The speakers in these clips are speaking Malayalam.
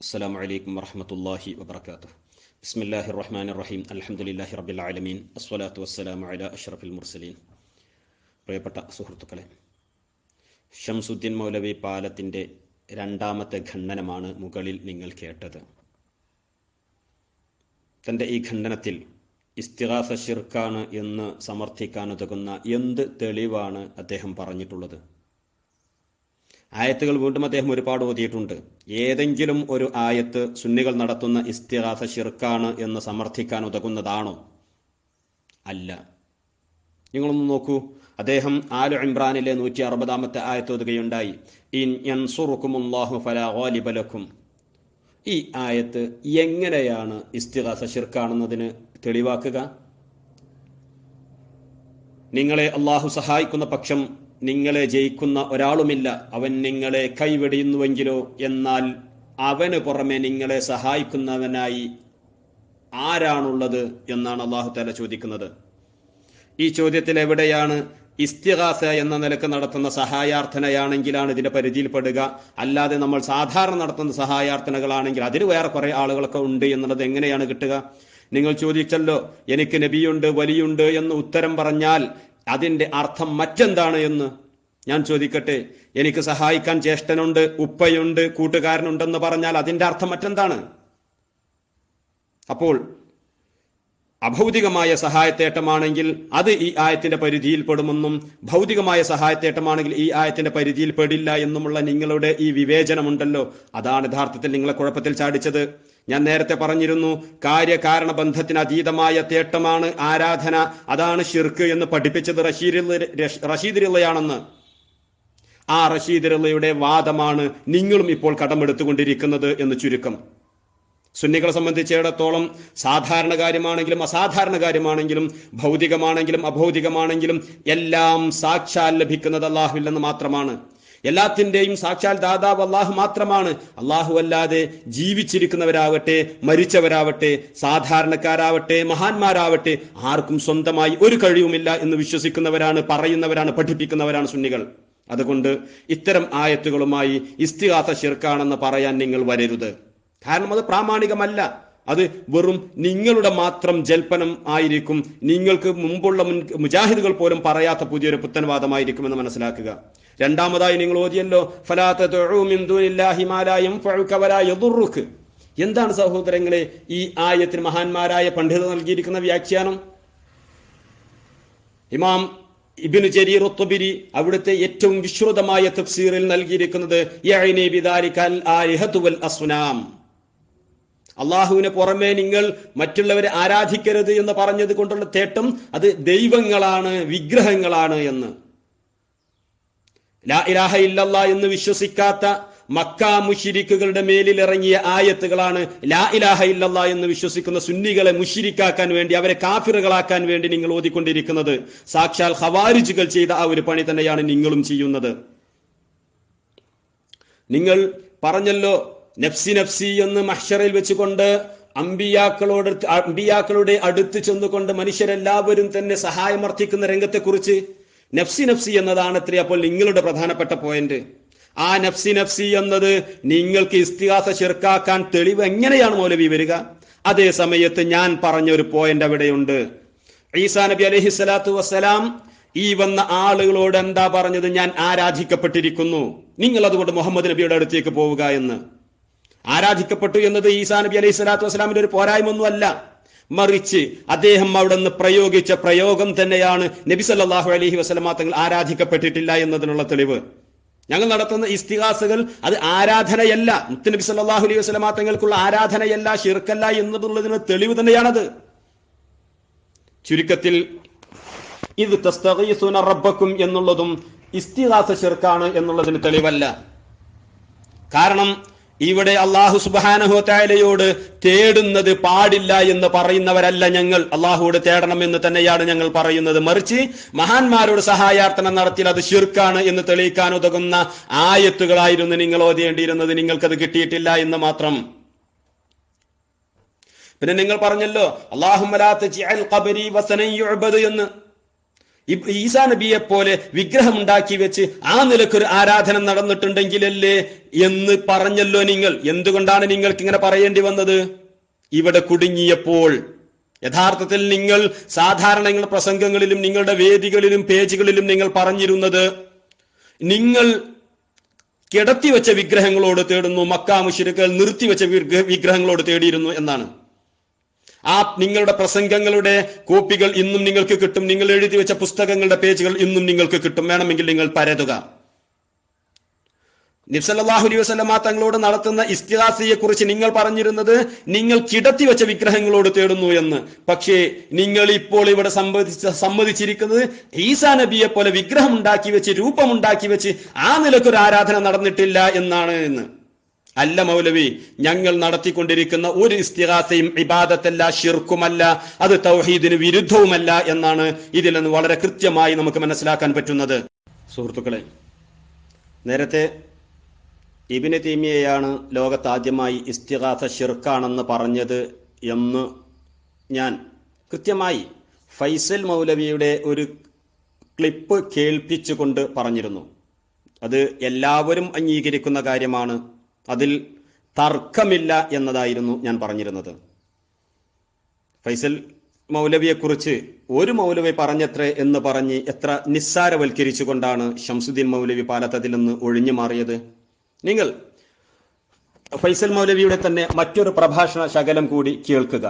السلام عليكم ورحمة الله وبركاته بسم الله الرحمن الرحيم الحمد لله رب العالمين الصلاة والسلام على أشرف المرسلين പ്രിയപ്പെട്ട സുഹൃത്തുക്കളെ ഷംസുദ്ദീൻ മൗലവി പാലത്തിൻ്റെ രണ്ടാമത്തെ ഖണ്ഡനമാണ് മുകളിൽ നിങ്ങൾ കേട്ടത് തൻ്റെ ഈ ഖണ്ഡനത്തിൽ ഇസ്തിഹാസ ഷിർക്കാണ് എന്ന് സമർത്ഥിക്കാനുതകുന്ന എന്ത് തെളിവാണ് അദ്ദേഹം പറഞ്ഞിട്ടുള്ളത് ആയത്തുകൾ വീണ്ടും അദ്ദേഹം ഒരുപാട് ഓതിയിട്ടുണ്ട്. ഏതെങ്കിലും ഒരു ആയത്ത് സുന്നികൾ നടത്തുന്ന ഇസ്തിഹാസ ഷിർക്കാണ് എന്ന് സമർത്ഥിക്കാൻ ഉതകുന്നതാണോ? അല്ല. നിങ്ങളൊന്ന് നോക്കൂ. അദ്ദേഹം ആലു ഇമ്രാനിലെ നൂറ്റി അറുപതാമത്തെ ആയത്ത് ഒതുകയുണ്ടായി ഇൻ ഫലാ ഈ ആയത്ത് എങ്ങനെയാണ് ഇസ്തിഹാസ ഷിർക്കാണെന്നതിന് തെളിവാക്കുക? നിങ്ങളെ അള്ളാഹു സഹായിക്കുന്ന പക്ഷം നിങ്ങളെ ജയിക്കുന്ന ഒരാളുമില്ല. അവൻ നിങ്ങളെ കൈവെടിയുന്നുവെങ്കിലോ? എന്നാൽ അവന് പുറമെ നിങ്ങളെ സഹായിക്കുന്നവനായി ആരാണുള്ളത് എന്നാണ് അള്ളാഹു താല ചോദിക്കുന്നത്. ഈ ചോദ്യത്തിൽ എവിടെയാണ് ഇസ്തിഹാസ എന്ന നിലയ്ക്ക് നടത്തുന്ന സഹായാർത്ഥനയാണെങ്കിലാണ് ഇതിന്റെ പരിധിയിൽപ്പെടുക അല്ലാതെ നമ്മൾ സാധാരണ നടത്തുന്ന സഹായാർത്ഥനകളാണെങ്കിൽ അതിന് വേറെ കുറേ ആളുകളൊക്കെ ഉണ്ട് എന്നുള്ളത് എങ്ങനെയാണ് കിട്ടുക? നിങ്ങൾ ചോദിച്ചല്ലോ എനിക്ക് നബിയുണ്ട് വലിയുണ്ട് എന്ന് ഉത്തരം പറഞ്ഞാൽ അതിന്റെ അർത്ഥം മറ്റെന്താണ് എന്ന് ഞാൻ ചോദിക്കട്ടെ? എനിക്ക് സഹായിക്കാൻ ജ്യേഷ്ഠനുണ്ട് ഉപ്പയുണ്ട് കൂട്ടുകാരനുണ്ടെന്ന് പറഞ്ഞാൽ അതിന്റെ അർത്ഥം മറ്റെന്താണ്? അപ്പോൾ അഭൗതികമായ സഹായത്തേട്ടമാണെങ്കിൽ അത് ഈ ആയത്തിന്റെ പരിധിയിൽ പെടുമെന്നും ഭൗതികമായ സഹായത്തേട്ടമാണെങ്കിൽ ഈ ആയത്തിന്റെ പരിധിയിൽ പെടില്ല എന്നുമുള്ള നിങ്ങളുടെ ഈ വിവേചനമുണ്ടല്ലോ. അതാണ് യഥാർത്ഥത്തിൽ നിങ്ങളെ കുഴപ്പത്തിൽ ചാടിച്ചത്. ഞാൻ നേരത്തെ പറഞ്ഞിരുന്നു കാര്യകാരണ ബന്ധത്തിന് അതീതമായ തേട്ടമാണ് ആരാധന. അതാണ് ഷിർക്ക് എന്ന് പഠിപ്പിച്ചത് റഷീദ് റിള്ളയാണെന്ന് ആ റഷീദിരിള്ളയുടെ വാദമാണ് നിങ്ങളും ഇപ്പോൾ കടമെടുത്തുകൊണ്ടിരിക്കുന്നത് എന്ന് ചുരുക്കം. സുന്നികളെ സംബന്ധിച്ചിടത്തോളം സാധാരണ കാര്യമാണെങ്കിലും അസാധാരണ കാര്യമാണെങ്കിലും ഭൗതികമാണെങ്കിലും അഭൗതികമാണെങ്കിലും എല്ലാം സാക്ഷാൽ ലഭിക്കുന്നത് അള്ളാഹുവില്ലെന്ന് മാത്രമാണ്. എല്ലാത്തിന്റെയും സാക്ഷാൽ ദാതാവ് അള്ളാഹു മാത്രമാണ്. അള്ളാഹു അല്ലാതെ ജീവിച്ചിരിക്കുന്നവരാവട്ടെ മരിച്ചവരാവട്ടെ സാധാരണക്കാരാവട്ടെ മഹാന്മാരാവട്ടെ ആർക്കും സ്വന്തമായി ഒരു കഴിവുമില്ല എന്ന് വിശ്വസിക്കുന്നവരാണ് പറയുന്നവരാണ് പഠിപ്പിക്കുന്നവരാണ് സുന്നികൾ. അതുകൊണ്ട് ഇത്തരം ആയത്തുകളുമായി ഇസ്തിഹാസ ശിർക്കാണെന്ന് പറയാൻ നിങ്ങൾ വരരുത്. കാരണം അത് പ്രാമാണികമല്ല. അത് വെറും നിങ്ങളുടെ മാത്രം ജൽപ്പനം ആയിരിക്കും. നിങ്ങൾക്ക് മുമ്പുള്ള മുൻ മുജാഹിദുകൾ പോലും പറയാത്ത പുതിയൊരു പുത്തൻവാദമായിരിക്കുമെന്ന് മനസ്സിലാക്കുക. രണ്ടാമതായി നിങ്ങൾ ഓതിയല്ലോ ഫലാത്തുറുക്ക് എന്താണ് സഹോദരങ്ങളെ ഈ ആയത്തിന് മഹാന്മാരായ പണ്ഡിതർ നൽകിയിരിക്കുന്ന വ്യാഖ്യാനം? ഇമാം ഇബിന് ജരീർ ഒത്തുബിരി അവിടുത്തെ ഏറ്റവും വിശ്രുതമായ തഫ്സീറിൽ നൽകിയിരിക്കുന്നത് അസ്നാം. അള്ളാഹുവിന് പുറമെ നിങ്ങൾ മറ്റുള്ളവരെ ആരാധിക്കരുത് എന്ന് പറഞ്ഞത് കൊണ്ടുള്ള തേട്ടം അത് ദൈവങ്ങളാണ് വിഗ്രഹങ്ങളാണ് എന്ന്. ലാ ഇലാഹ ഇല്ലല്ല എന്ന് വിശ്വസിക്കാത്ത മക്ക മുഷിരിക്കുകളുടെ മേലിൽ ഇറങ്ങിയ ആയത്തുകളാണ് ലാ ഇലാഹ ഇല്ലല്ല എന്ന് വിശ്വസിക്കുന്ന സുന്നികളെ മുഷിരിക്കാക്കാൻ വേണ്ടി അവരെ കാഫിറുകളാക്കാൻ വേണ്ടി നിങ്ങൾ ഓതിക്കൊണ്ടിരിക്കുന്നത്. സാക്ഷാൽ ഹവാരിജുകൾ ചെയ്ത ആ ഒരു പണി തന്നെയാണ് നിങ്ങളും ചെയ്യുന്നത്. നിങ്ങൾ പറഞ്ഞല്ലോ നഫ്സി നഫ്സി എന്ന് മഹ്ഷറിൽ വെച്ചുകൊണ്ട് അമ്പിയാക്കളോട് അമ്പിയാക്കളുടെ അടുത്ത് ചെന്നുകൊണ്ട് മനുഷ്യരെല്ലാവരും തന്നെ സഹായമർത്ഥിക്കുന്ന രംഗത്തെക്കുറിച്ച്. നഫ്സി നഫ്സി എന്നതാണ് എത്ര അപ്പോൾ നിങ്ങളുടെ പ്രധാനപ്പെട്ട പോയിന്റ് ആ നഫ്സി നഫ്സി എന്നത് നിങ്ങൾക്ക് ഇസ്തിഹാസ ചെറുക്കാക്കാൻ തെളിവ് എങ്ങനെയാണ് മൗലവി വരിക? അതേ സമയത്ത് ഞാൻ പറഞ്ഞ ഒരു പോയിന്റ് അവിടെയുണ്ട്. ഈസാ നബി അലഹി സ്വലാത്തു വസ്സലാം ഈ വന്ന ആളുകളോട് എന്താ പറഞ്ഞത്? ഞാൻ ആരാധിക്കപ്പെട്ടിരിക്കുന്നു. നിങ്ങൾ അതുകൊണ്ട് മുഹമ്മദ് നബിയുടെ അടുത്തേക്ക് പോവുക എന്ന്. ആരാധിക്കപ്പെട്ടു എന്നത് ഈസാ നബി അലൈഹി സ്വലാത്തു വസ്സലാമിന്റെ ഒരു പോരായ്മ പോരായ്മൊന്നുമല്ല മറിച്ച് അദ്ദേഹം അവിടെ നിന്ന് പ്രയോഗിച്ച പ്രയോഗം തന്നെയാണ് നബി സല്ലാഹു അലഹി വസ്ലമാങ്ങൾ ആരാധിക്കപ്പെട്ടിട്ടില്ല എന്നതിനുള്ള തെളിവ്. ഞങ്ങൾ നടത്തുന്ന ഇസ്തിഹാസുകൾ അത് ആരാധനയല്ല. മുത്തുനബി സല്ലാഹു അലൈഹി വസ്ലമാങ്ങൾക്കുള്ള ആരാധനയല്ല ഷിർക്കല്ല എന്നുള്ളതിന് തെളിവ് തന്നെയാണത്. ചുരുക്കത്തിൽ ഇത് റബ്ബക്കും എന്നുള്ളതും ഇസ്തിഹാസ ഷിർക്കാണ് എന്നുള്ളതിന് തെളിവല്ല. കാരണം ഇവിടെ അള്ളാഹു സുബാനഹുത്തായാലയോട് തേടുന്നത് പാടില്ല എന്ന് പറയുന്നവരല്ല ഞങ്ങൾ. അള്ളാഹുവോട് തേടണം എന്ന് തന്നെയാണ് ഞങ്ങൾ പറയുന്നത്. മറിച്ച് മഹാന്മാരോട് സഹായാർത്ഥന നടത്തി അത് ശിർക്കാണ് എന്ന് തെളിയിക്കാൻ ഉതകുന്ന ആയത്തുകളായിരുന്നു നിങ്ങൾ ഓതേണ്ടിയിരുന്നത്. നിങ്ങൾക്കത് കിട്ടിയിട്ടില്ല എന്ന് മാത്രം. പിന്നെ നിങ്ങൾ പറഞ്ഞല്ലോ അള്ളാഹുമലാത്ത് എന്ന്. ഈസാ നബിയെ പോലെ വിഗ്രഹം ഉണ്ടാക്കി വെച്ച് ആ നിലക്കൊരു ആരാധന നടന്നിട്ടുണ്ടെങ്കിലല്ലേ എന്ന് പറഞ്ഞല്ലോ നിങ്ങൾ. എന്തുകൊണ്ടാണ് നിങ്ങൾക്ക് ഇങ്ങനെ പറയേണ്ടി വന്നത്? ഇവിടെ കുടുങ്ങിയപ്പോൾ യഥാർത്ഥത്തിൽ നിങ്ങൾ സാധാരണ പ്രസംഗങ്ങളിലും നിങ്ങളുടെ വേദികളിലും പേജുകളിലും നിങ്ങൾ പറഞ്ഞിരുന്നത് നിങ്ങൾ കിടത്തിവെച്ച വിഗ്രഹങ്ങളോട് തേടുന്നു മക്കാ മുഷിരുക്കൾ നിർത്തിവെച്ച വിഗ്രഹ- വിഗ്രഹങ്ങളോട് തേടിയിരുന്നു എന്നാണ്. ആ നിങ്ങളുടെ പ്രസംഗങ്ങളുടെ കോപ്പികൾ ഇന്നും നിങ്ങൾക്ക് കിട്ടും. നിങ്ങൾ എഴുതി വെച്ച പുസ്തകങ്ങളുടെ പേജുകൾ ഇന്നും നിങ്ങൾക്ക് കിട്ടും. വേണമെങ്കിൽ നിങ്ങൾ പരതുക. നിബ്സല്ലാഹു അലൈഹി വസല്ലമ തങ്ങളോട് നടത്തുന്ന ഇസ്തിഹാസിയെ കുറിച്ച് നിങ്ങൾ പറഞ്ഞിരുന്നത് നിങ്ങൾ കിടത്തി വെച്ച വിഗ്രഹങ്ങളോട് തേടുന്നു എന്ന്. പക്ഷേ നിങ്ങൾ ഇപ്പോൾ ഇവിടെ സംബന്ധിച്ച സമ്മതിച്ചിരിക്കുന്നത് ഈസാ നബിയെ പോലെ വിഗ്രഹം ഉണ്ടാക്കി വെച്ച് രൂപമുണ്ടാക്കി വെച്ച് ആ നിലക്കൊരു ആരാധന നടന്നിട്ടില്ല എന്നാണ് എന്ന്. അല്ല മൗലവി ഞങ്ങൾ നടത്തിക്കൊണ്ടിരിക്കുന്ന ഒരു ഇസ്തിഹാസയും ഇബാദത്തല്ല ഷിർക്കുമല്ല അത് തൗഹീദിന് വിരുദ്ധവുമല്ല എന്നാണ് ഇതിൽ നിന്ന് വളരെ കൃത്യമായി നമുക്ക് മനസ്സിലാക്കാൻ പറ്റുന്നത്. സുഹൃത്തുക്കളെ നേരത്തെ ഇബിന് തീമിയയാണ് ലോകത്താദ്യമായി ഇസ്തിഹാസ ഷിർക്കാണെന്ന് പറഞ്ഞത് എന്ന് ഞാൻ കൃത്യമായി ഫൈസൽ മൗലവിയുടെ ഒരു ക്ലിപ്പ് കേൾപ്പിച്ചുകൊണ്ട് പറഞ്ഞിരുന്നു. അത് എല്ലാവരും അംഗീകരിക്കുന്ന കാര്യമാണ്. അതിൽ തർക്കമില്ല എന്നതായിരുന്നു ഞാൻ പറഞ്ഞിരുന്നത്. ഫൈസൽ മൗലവിയെക്കുറിച്ച് ഒരു മൗലവി പറഞ്ഞത്രേ എന്ന് പറഞ്ഞ് എത്ര നിസ്സാരവൽക്കരിച്ചുകൊണ്ടാണ് ഷംസുദ്ദീൻ മൗലവി പാലത്തതിൽ നിന്ന് ഒഴിഞ്ഞു മാറിയത്? നിങ്ങൾ ഫൈസൽ മൗലവിയുടെ തന്നെ മറ്റൊരു പ്രഭാഷണ ശകലം കൂടി കേൾക്കുക.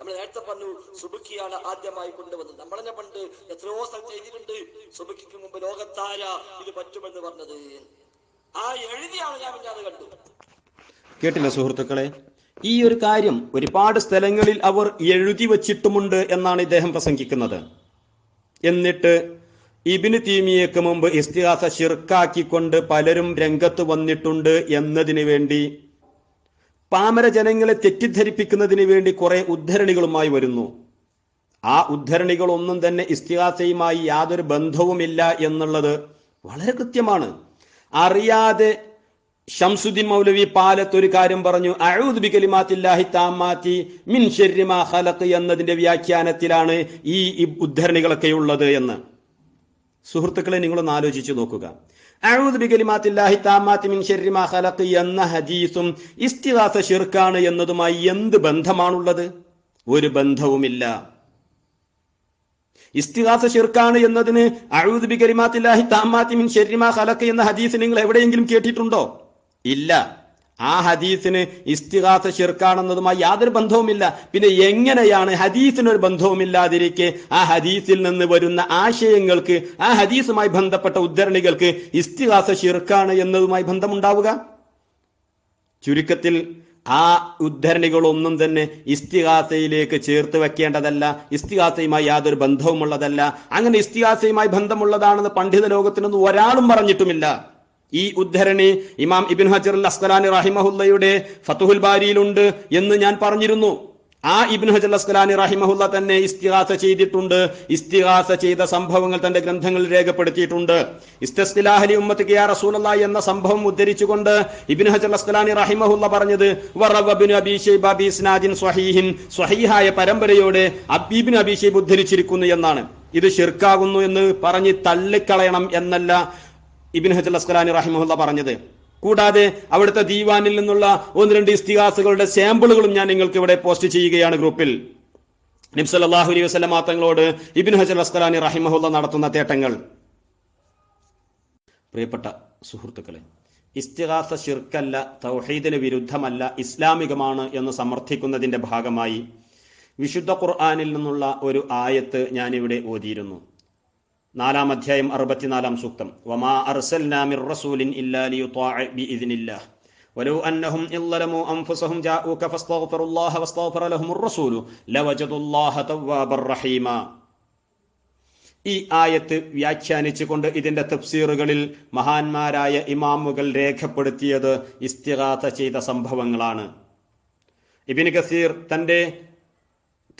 നമ്മൾ നേരത്തെ പറഞ്ഞു സുബുക്കിയാണ് ആദ്യമായി കൊണ്ടുവന്നത്. തന്നെ പണ്ട് എത്രയോ സ്ഥലത്ത് എഴുതിയിട്ടുണ്ട് സുബുക്കിക്ക് മുമ്പ് ലോകത്താര ഇത് പറ്റുമെന്ന് പറഞ്ഞത്. ആ ഞാൻ കണ്ടു. കേട്ടില്ല സുഹൃത്തുക്കളെ? ഈ ഒരു കാര്യം ഒരുപാട് സ്ഥലങ്ങളിൽ അവർ എഴുതി വച്ചിട്ടുമുണ്ട് എന്നാണ് ഇദ്ദേഹം പ്രസംഗിക്കുന്നത്. എന്നിട്ട് ഇബിന് തീമിയക്ക് മുമ്പ് ഇസ്തിഹാസ ഷിർക്കാക്കിക്കൊണ്ട് പലരും രംഗത്ത് വന്നിട്ടുണ്ട് എന്നതിന് വേണ്ടി പാമര ജനങ്ങളെ തെറ്റിദ്ധരിപ്പിക്കുന്നതിന് വേണ്ടി കുറെ ഉദ്ധരണികളുമായി വരുന്നു. ആ ഉദ്ധരണികളൊന്നും തന്നെ ഇസ്തിഹാസയുമായി യാതൊരു ബന്ധവുമില്ല എന്നുള്ളത് വളരെ കൃത്യമാണ്. അറിയാതെ ഷംസുദ്ദീൻ മൗലവി പാലത്ത് ഒരു കാര്യം പറഞ്ഞു. മിൻ ശർരി മാ എന്നതിന്റെ വ്യാഖ്യാനത്തിലാണ് ഈ ഉദ്ധരണികളൊക്കെ ഉള്ളത് എന്ന്. സുഹൃത്തുക്കളെ നിങ്ങളൊന്ന് ആലോചിച്ചു നോക്കുക. മിൻ ശർരി മാ എന്ന ഹദീസും ഇസ്തിഗാസ ഷിർക്കാണ് എന്നതുമായി എന്ത് ബന്ധമാണുള്ളത്? ഒരു ബന്ധവുമില്ല. ഇസ്തിഹാസ ഷിർക്കാണ് എന്നതിന് അഴൂദ് കരിമാത്തില്ലാഹി താമാത്തി മിൻ മാ എന്ന ഹദീസ് നിങ്ങൾ എവിടെയെങ്കിലും കേട്ടിട്ടുണ്ടോ? ഇല്ല. ആ ഹദീസിന് ഇസ്തിഹാസ ഷിർക്കാണെന്നതുമായി യാതൊരു ബന്ധവുമില്ല. പിന്നെ എങ്ങനെയാണ് ഹദീസിനൊരു ബന്ധവുമില്ലാതിരിക്കെ ആ ഹദീസിൽ നിന്ന് വരുന്ന ആശയങ്ങൾക്ക് ആ ഹദീസുമായി ബന്ധപ്പെട്ട ഉദ്ധരണികൾക്ക് ഇസ്തിഹാസ ഷിർക്കാണ് എന്നതുമായി ബന്ധമുണ്ടാവുക? ചുരുക്കത്തിൽ ആ ഉദ്ധരണികളൊന്നും തന്നെ ഇസ്തിഹാസയിലേക്ക് ചേർത്ത് വെക്കേണ്ടതല്ല ഇസ്തിഹാസയുമായി യാതൊരു ബന്ധവുമുള്ളതല്ല. അങ്ങനെ ഇസ്തിഹാസയുമായി ബന്ധമുള്ളതാണെന്ന് പണ്ഡിത ലോകത്തിനൊന്നും ഒരാളും പറഞ്ഞിട്ടുമില്ല. ഈ ഉദ്ധരണി ഇമാം ഇബിൻ ഹജർ അസ്കലാനി റഹിമഹുല്ലയുടെ ഫത്തുഹുൽ ബാരിയിലുണ്ട് എന്ന് ഞാൻ പറഞ്ഞിരുന്നു. ആ ഇബ്നു ഹജർ അസ്കലാനി റഹിമഹുല്ല തന്നെ ഇസ്തിഹാസ ചെയ്തിട്ടുണ്ട്. ഇസ്തിഹാസ ചെയ്ത സംഭവങ്ങൾ തന്റെ ഗ്രന്ഥങ്ങളിൽ രേഖപ്പെടുത്തിയിട്ടുണ്ട്. ഇസ്തസ്തിലാഹലി ഉമ്മത്ത് കിയാ റസൂലല്ല എന്ന സംഭവം ഉദ്ധരിച്ചുകൊണ്ട് ഇബ്നു ഹജർ അസ്കലാനി റഹിമഹുല്ല പറഞ്ഞത് സ്വഹീഹിൻ. സ്വഹീഹായ പരമ്പരയോടെ അബീബിൻ അബീഷേബ് ഷൈബ് ഉദ്ധരിച്ചിരിക്കുന്നു എന്നാണ്. ഇത് ഷിർക്കാകുന്നു എന്ന് പറഞ്ഞ് തള്ളിക്കളയണം എന്നല്ല ഇബിൻ ഹജൽ അസ്കലാനി റഹിമഹുല്ല പറഞ്ഞത്. കൂടാതെ അവിടുത്തെ ദീവാനിൽ നിന്നുള്ള ഒന്ന് രണ്ട് ഇസ്തിഹാസുകളുടെ സാമ്പിളുകളും ഞാൻ നിങ്ങൾക്ക് ഇവിടെ പോസ്റ്റ് ചെയ്യുകയാണ് ഗ്രൂപ്പിൽ. നിബ്സല്ലാഹു അലൈഹി വസ്ലം തങ്ങളോട് ഇബിൻ ഹജർ അസ്കലാനി റഹിമഹുല്ല നടത്തുന്ന തേട്ടങ്ങൾ. പ്രിയപ്പെട്ട സുഹൃത്തുക്കളെ ഇസ്തിഹാസ ഷിർക്കല്ല തൗഹീദിന് വിരുദ്ധമല്ല ഇസ്ലാമികമാണ് എന്ന് സമർത്ഥിക്കുന്നതിന്റെ ഭാഗമായി വിശുദ്ധ ഖുർആാനിൽ നിന്നുള്ള ഒരു ആയത്ത് ഞാനിവിടെ ഓതിയിരുന്നു. നാലാം അധ്യായം അറുപത്തിനാലാം സൂക്തം. വമാ അർസൽനാമിർ റസൂലിൻ ഇല്ലാ ലിയുത്വാഅ ബിഇദ്നില്ലാഹ്. ولو أنهم إن ظلموا أنفسهم جاءوك فاستغفروا الله واستغفر لهم الرسول لوجدوا الله توابا رحيما ഈ ആയത്ത് വ്യാഖ്യാനിച്ചുകൊണ്ട് ഇതിന്റെ തഫ്സീറുകളിൽ മഹാന്മാരായ ഇമാമുകൾ രേഖപ്പെടുത്തിയത് ഇസ്തിഹാത്ത ചെയ്ത സംഭവങ്ങളാണ്. ഇബിൻ കസീർ തന്റെ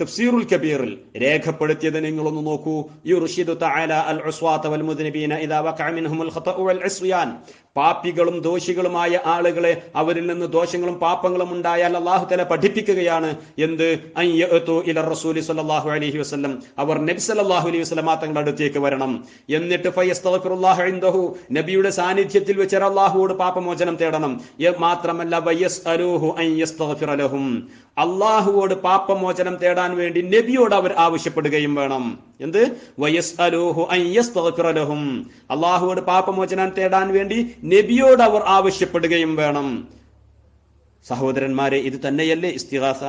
തഫ്സീറുൽ കബീറിൽ രേഖപ്പെടുത്തിയത് നിങ്ങളൊന്ന് നോക്കൂ. യുർഷിദു തആല അൽ ഉസ്വാത വൽ മുദ്നബീന ഇദാ വഖഅ മിൻഹുൽ ഖതഉ വൽ ഇസ്യാൻ പാപ്പികളും ദോഷികളുമായ ആളുകളെ അവരിൽ നിന്ന് ദോഷങ്ങളും പാപങ്ങളും ഉണ്ടായാൽ അള്ളാഹു തല പഠിപ്പിക്കുകയാണ്. എന്ത്? ഇല റസൂലി സ്വല്ലല്ലാഹു അലൈഹി വസല്ലം. അവർ നബി സല്ലല്ലാഹു അലൈഹി വസല്ലം തങ്ങളുടെ അടുത്തേക്ക് വരണം. എന്നിട്ട് ഇൻദഹു. നബിയുടെ സാന്നിധ്യത്തിൽ വെച്ച് അള്ളാഹുവോട് പാപമോചനം തേടണം. മാത്രമല്ല അള്ളാഹുവോട് പാപമോചനം തേടാൻ വേണ്ടി നബിയോട് അവർ ആവശ്യപ്പെടുകയും വേണം. എന്ത്? വയസ്അലൂഹു അൻ യസ്തഗ്ഫിറ ലഹും. അള്ളാഹുവോട് പാപമോചനം തേടാൻ വേണ്ടി നബിയോട് അവർ ആവശ്യപ്പെടുകയും വേണം. സഹോദരന്മാരെ ഇത് തന്നെയല്ലേ ഇസ്തിഹാസ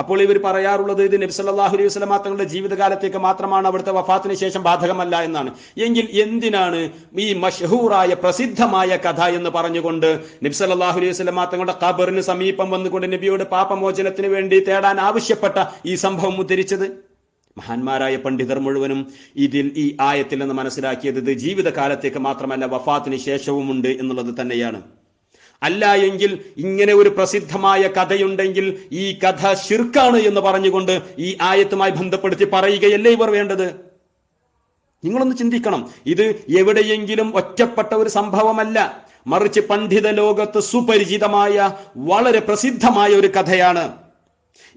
അപ്പോൾ ഇവർ പറയാറുള്ളത് ഇത് നബി സല്ലല്ലാഹു അലൈഹി വസല്ലമ തങ്ങളുടെ ജീവിതകാലത്തേക്ക് മാത്രമാണ് അവിടുത്തെ വഫാത്തിന് ശേഷം ബാധകമല്ല എന്നാണ്. എങ്കിൽ എന്തിനാണ് ഈ മഷഹൂറായ പ്രസിദ്ധമായ കഥ എന്ന് പറഞ്ഞുകൊണ്ട് നബി സല്ലല്ലാഹു അലൈഹി വസല്ലമ തങ്ങളുടെ ഖബറിന് സമീപം വന്നുകൊണ്ട് നബിയോട് പാപമോചനത്തിന് വേണ്ടി തേടാൻ ആവശ്യപ്പെട്ട ഈ സംഭവം ഉദ്ധരിച്ചത്? മഹാന്മാരായ പണ്ഡിതർ മുഴുവനും ഇതിൽ ഈ ആയത്തിൽ നിന്ന് മനസ്സിലാക്കിയത് ജീവിതകാലത്തേക്ക് മാത്രമല്ല വഫാത്തിന് ശേഷവുമുണ്ട് എന്നുള്ളത് തന്നെയാണ്. അല്ല എങ്കിൽ ഇങ്ങനെ ഒരു പ്രസിദ്ധമായ കഥയുണ്ടെങ്കിൽ ഈ കഥ ശിർക്കാണ് എന്ന് പറഞ്ഞുകൊണ്ട് ഈ ആയത്തുമായി ബന്ധപ്പെടുത്തി പറയുകയല്ലേ ഇവർ വേണ്ടത്? നിങ്ങളൊന്ന് ചിന്തിക്കണം. ഇത് എവിടെയെങ്കിലും ഒറ്റപ്പെട്ട ഒരു സംഭവമല്ല. മറിച്ച് പണ്ഡിത ലോകത്ത് സുപരിചിതമായ വളരെ പ്രസിദ്ധമായ ഒരു കഥയാണ്.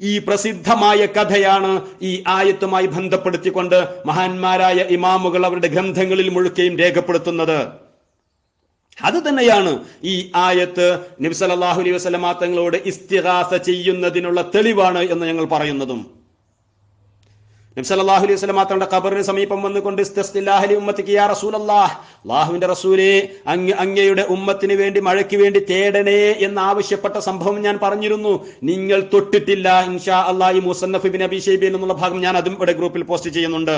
ഈ പ്രസിദ്ധമായ കഥയാണ് ഈ ആയത്തുമായി ബന്ധപ്പെടുത്തിക്കൊണ്ട് മഹാന്മാരായ ഇമാമുകൾ അവരുടെ ഗ്രന്ഥങ്ങളിൽ മുഴുക്കയും രേഖപ്പെടുത്തുന്നത്. അത് തന്നെയാണ് ഈ ആയത്ത് നബി സല്ലല്ലാഹു അലൈഹി വസല്ലമ തങ്ങളോട് ഇസ്തിഗാസ ചെയ്യുന്നതിനുള്ള തെളിവാണ് എന്ന് ഞങ്ങൾ പറയുന്നതും. നബി സല്ലല്ലാഹു അലൈഹി വസല്ലമ തങ്ങളുടെ ഖബറിന് സമീപം വന്നുകൊണ്ട് ഇസ്തസ്തില്ലാഹി ലി ഉമ്മത്തിക്ക് യാ റസൂലല്ലാഹ് അങ്ങ് അങ്ങയുടെ ഉമ്മത്തിന് വേണ്ടി മഴയ്ക്ക് വേണ്ടി തേടണേ എന്ന് ആവശ്യപ്പെട്ട സംഭവം ഞാൻ പറഞ്ഞിരുന്നു. നിങ്ങൾ തൊട്ടിട്ടില്ല. ഇൻഷാ അള്ളാഹി മുസന്നഫ് ഇബ്നു അബി ഷൈബയിൽ എന്നുള്ള ഭാഗം ഞാൻ അതും ഇവിടെ ഗ്രൂപ്പിൽ പോസ്റ്റ് ചെയ്യുന്നുണ്ട്.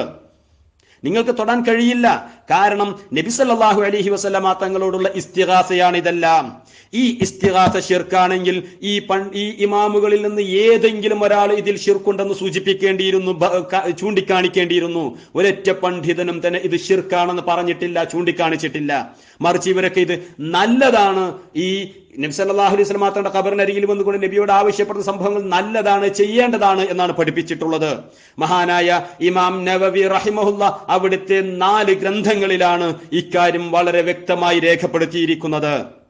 നിങ്ങൾക്ക് തൊടാൻ കഴിയില്ല. കാരണം നബി സല്ലല്ലാഹു അലൈഹി വസല്ലമ തങ്ങളോടുള്ള ഇസ്തിഗാസയാണ് ഇതെല്ലാം. ഈ ഇസ്തിഹാസ ഷിർക്കാണെങ്കിൽ ഈ പൺ ഈ ഇമാമുകളിൽ നിന്ന് ഏതെങ്കിലും ഒരാൾ ഇതിൽ ഷിർക്കുണ്ടെന്ന് സൂചിപ്പിക്കേണ്ടിയിരുന്നു ചൂണ്ടിക്കാണിക്കേണ്ടിയിരുന്നു. ഒരൊറ്റ പണ്ഡിതനും തന്നെ ഇത് ഷിർക്കാണെന്ന് പറഞ്ഞിട്ടില്ല ചൂണ്ടിക്കാണിച്ചിട്ടില്ല. മറിച്ച് ഇവരൊക്കെ ഇത് നല്ലതാണ്. ഈ നബി സല്ലാഹു അലൈഹി വസല്ലം തങ്ങളുടെ ഖബറിനരികിൽ വന്നുകൊണ്ട് നബിയോട് ആവശ്യപ്പെടുന്ന സംഭവങ്ങൾ നല്ലതാണ് ചെയ്യേണ്ടതാണ് എന്നാണ് പഠിപ്പിച്ചിട്ടുള്ളത്. മഹാനായ ഇമാം നവവി റഹിമഹുല്ല അവിടുത്തെ നാല് ഗ്രന്ഥങ്ങളിലാണ് ഇക്കാര്യം വളരെ വ്യക്തമായി രേഖപ്പെടുത്തിയിരിക്കുന്നത്.